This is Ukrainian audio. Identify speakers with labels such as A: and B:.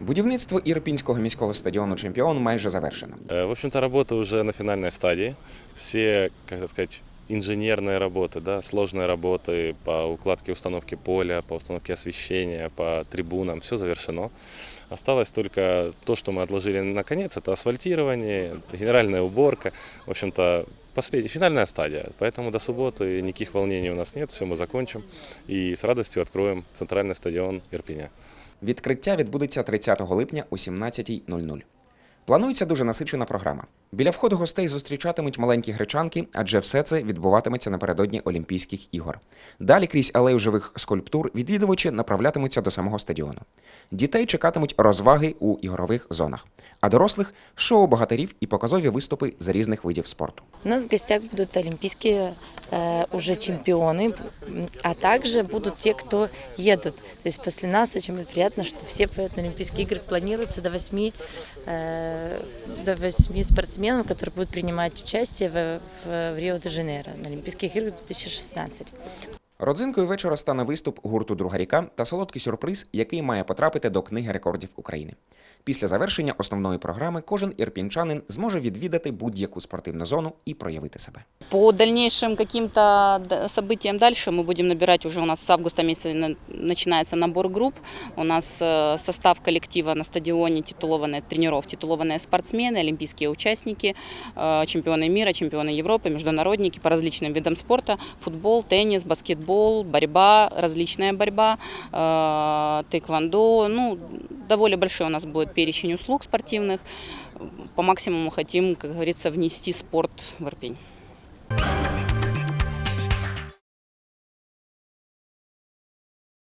A: Будівництво Ірпінського міського стадіону Чемпіон майже завершено.
B: Э, В общем-то, работа уже на финальной стадии. Все, как так сказать, инженерные работы, да, сложные работы по укладке установки поля, по установке освещения, по трибунам, все завершено. Осталось только то, что мы отложили на конец, это асфальтирование, генеральная уборка. В общем-то, последняя, финальная стадия. Поэтому до субботы никаких волнений у нас нет, все мы закончим и с радостью откроем центральный стадион Ирпеня.
A: Відкриття відбудеться 30 липня о 17.00. Планується дуже насичена програма. Біля входу гостей зустрічатимуть маленькі гречанки, адже все це відбуватиметься напередодні Олімпійських ігор. Далі крізь алею живих скульптур відвідувачі направлятимуться до самого стадіону. Дітей чекатимуть розваги у ігрових зонах, а дорослих шоу богатирів і показові виступи з різних видів спорту.
C: У нас в гостях будут олимпийские э, уже чемпионы, м, а также будут те, кто едут. То есть после нас очень будет приятно, что все поедут на Олимпийские игры. Планируется до восьми, э, до восьми спортсменов, которые будут принимать участие в, в, в Рио-де-Жанейро на Олимпийских играх 2016.
A: Родзинкою вечора стане виступ гурту Друга ріка та солодкий сюрприз, який має потрапити до книги рекордів України. Після завершення основної програми кожен ірпінчанин зможе відвідати будь-яку спортивну зону і проявити себе.
D: По дальнейшим каким-то д- событиям дальше мы будем набирать уже у нас с августа месяца на- начинается набор групп. У нас э, состав коллектива на стадионе титулованные тренеров, титулованные спортсмены, олимпийские участники, э, чемпионы мира, чемпионы Европы, международники по различным видам спорта. Футбол, теннис, баскетбол, борьба, различная борьба, э, тэквондо. Ну, довольно большой у нас будет перечень услуг спортивных. По максимуму хотим, как говорится, внести спорт в Ирпень.